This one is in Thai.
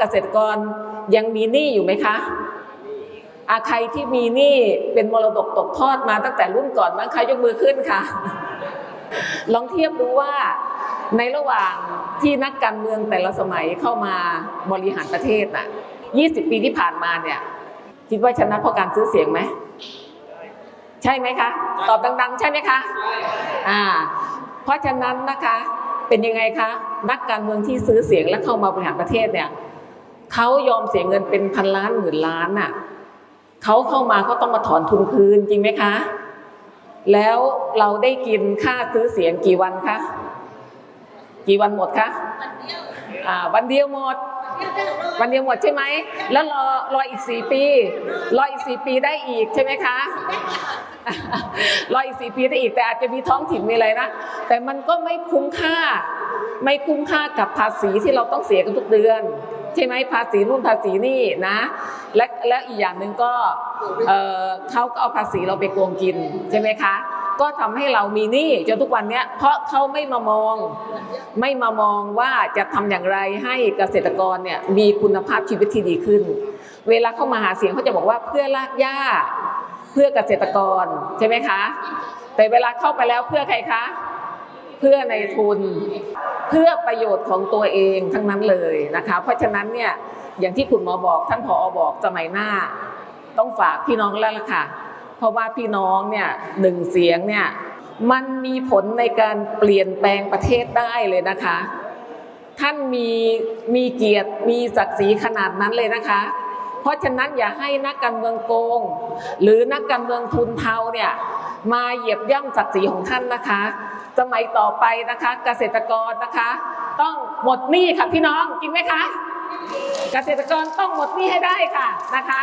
เกษตรกรยังมีหนี้อยู่ไหมคะอาใครที่มีหนี้เป็นมรดกตกทอดมาตั้งแต่รุ่นก่อนบ้างคะยกมือขึ้นค่ะ ลองเทียบดูว่าในระหว่างที่นักการเมืองแต่ละสมัยเข้ามาบริหารประเทศน่ะ 20 ปีที่ผ่านมาเนี่ย คิดว่าชนะเพราะการซื้อเสียงไหม ใช่ไหมคะ ตอบดัง ๆ ใช่ไหมคะอ่า เพราะฉะนั้นนะคะ เป็นยังไงคะ นักการเมืองที่ซื้อเสียงและเข้ามาบริหารประเทศเนี่ย เขายอมเสียเงินเป็นพันล้านหมื่นล้านน่ะเขาเข้ามาเขาต้องมาถอนทุนคืนจริงไหมคะ แล้วเราได้กินค่าซื้อเสียงกี่วันคะกี่วันหมดคะวันเดียวหมด วันเดียวหมดใช่ไหม แล้วรอรออีกสี่ปี รออีกสี่ปีได้อีกใช่ไหมคะรออีกสี่ปีได้อีกแต่อาจจะมีท้องถิ่นมีอะไรนะ แต่มันก็ไม่คุ้มค่า ไม่คุ้มค่ากับภาษีที่เราต้องเสียกันทุกเดือน ใช่ไหมภาษีนู่นภาษีนี่นะ และและอีกอย่างหนึ่งก็เออเขาก็เอาภาษีเราไปโกงกินใช่ไหมคะ ก็ทำให้เรามีหนี้จนทุกวันนี้เพราะเขาไม่มามอง ไม่มามองว่าจะทำอย่างไรให้เกษตรกรเนี่ยมีคุณภาพชีวิตที่ดีขึ้น เวลาเข้ามาหาเสียงเขาจะบอกว่าเพื่อลากหญ้าเพื่อเกษตรกรใช่ไหมคะ แต่เวลาเข้าไปแล้วเพื่อใครคะ เพื่อในทุนเพื่อประโยชน์ของตัวเองทั้งนั้นเลยนะคะ เพราะฉะนั้นเนี่ยอย่างที่คุณหมอบอกท่านผอบอกสมัยหน้า ต้องฝากพี่น้องแล้วล่ะค่ะ เพราะว่าพี่น้องเนี่ยหนึ่งเสียงเนี่ยมันมีผลในการเปลี่ยนแปลงประเทศได้เลยนะคะ ท่านมีมีเกียรติมีศักดิ์ศรีขนาดนั้นเลยนะคะ เพราะฉะนั้นอย่าให้นักการเมืองโกง หรือนักการเมืองทุนเทาเนี่ยมาเหยียบย่ำศักดิ์ศรีของท่านนะคะ สมัยต่อไปนะคะเกษตรกรนะคะ ต้องหมดหนี้ค่ะพี่น้องจริงไหมคะ เกษตรกรต้องหมดหนี้ให้ได้ค่ะนะคะ